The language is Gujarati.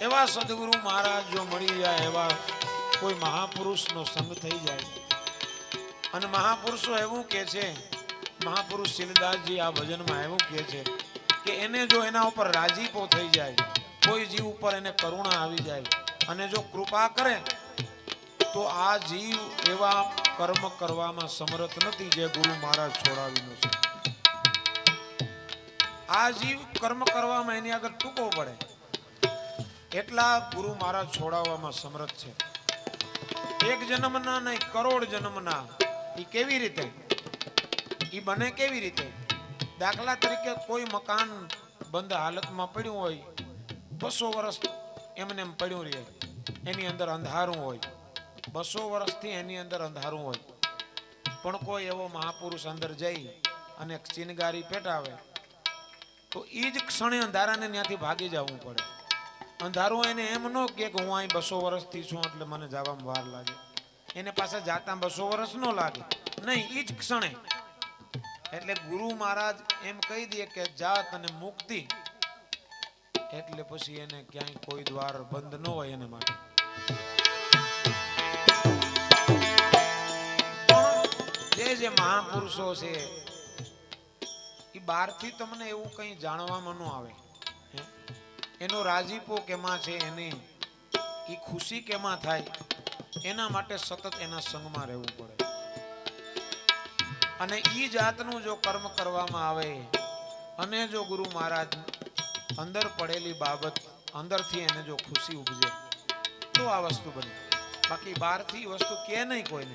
એવા સદગુરુ મહારાજ જો મળી જાય, એવા કોઈ મહાપુરુષનો સંગ થઈ જાય. અને મહાપુરુષો એવું કે છે, મહાપુરુષ શિલદાસજી આ ભજનમાં એવું કે છે કે એને જો એના ઉપર રાજીપો થઈ જાય, કોઈ જીવ ઉપર એને કરુણા આવી જાય, અને જો કૃપા કરે, તો આ જીવ એવા કર્મ કરવામાં સમર્થ નથી જે ગુરુ મહારાજ છોડાવીનો છે. આ જીવ કર્મ કરવામાં એની આગળ ટૂંકો પડે. એટલા ગુરુ મહારાજ છોડાવવામાં સમર્થ છે. એક જન્મના નહીં, કરોડ જન્મના. એ કેવી રીતે? એ બને કેવી રીતે? દાખલા તરીકે કોઈ મકાન બંધ હાલતમાં પડ્યું હોય, બસો વર્ષ એમને એમ પડ્યું રહે. એની અંદર અંધારું હોય. બસો વર્ષથી એની અંદર અંધારું હોય. પણ કોઈ એવો મહાપુરુષ અંદર જઈ અને ચિનગારી પેટાવે. તો એ જ ક્ષણે અંધારાને ત્યાંથી ભાગી જવું પડે. અંધારું એને એમ ન કે હું અહીં બસો વર્ષથી છું એટલે મને જવામાં વાર લાગે. એને પાસે જાતા બસો વર્ષ ન લાગે. નહીં એ જ ક્ષણે. એટલે ગુરુ મહારાજ એમ કહી દે કે જાત અને મુક્તિ એટલે પછી એને ક્યાંય કોઈ દ્વાર બંધ ન હોય એને માટે. જે જે મહાપુરુષો છે બહારથી તમને એવું કંઈ જાણવામાં ન આવે. એનો રાજીપો કેમાં છે એને? એ ખુશી કેમાં થાય? એના માટે સતત એના સંગમાં રહેવું પડે. અને એ જાતનું જો કર્મ કરવામાં આવે, અને જો ગુરુ મહારાજ અંદર પડેલી બાબત અંદરથી એને જો ખુશી ઉપજે, તો આ વસ્તુ બને. બાકી બહારથી વસ્તુ કે નહીં કોઈને.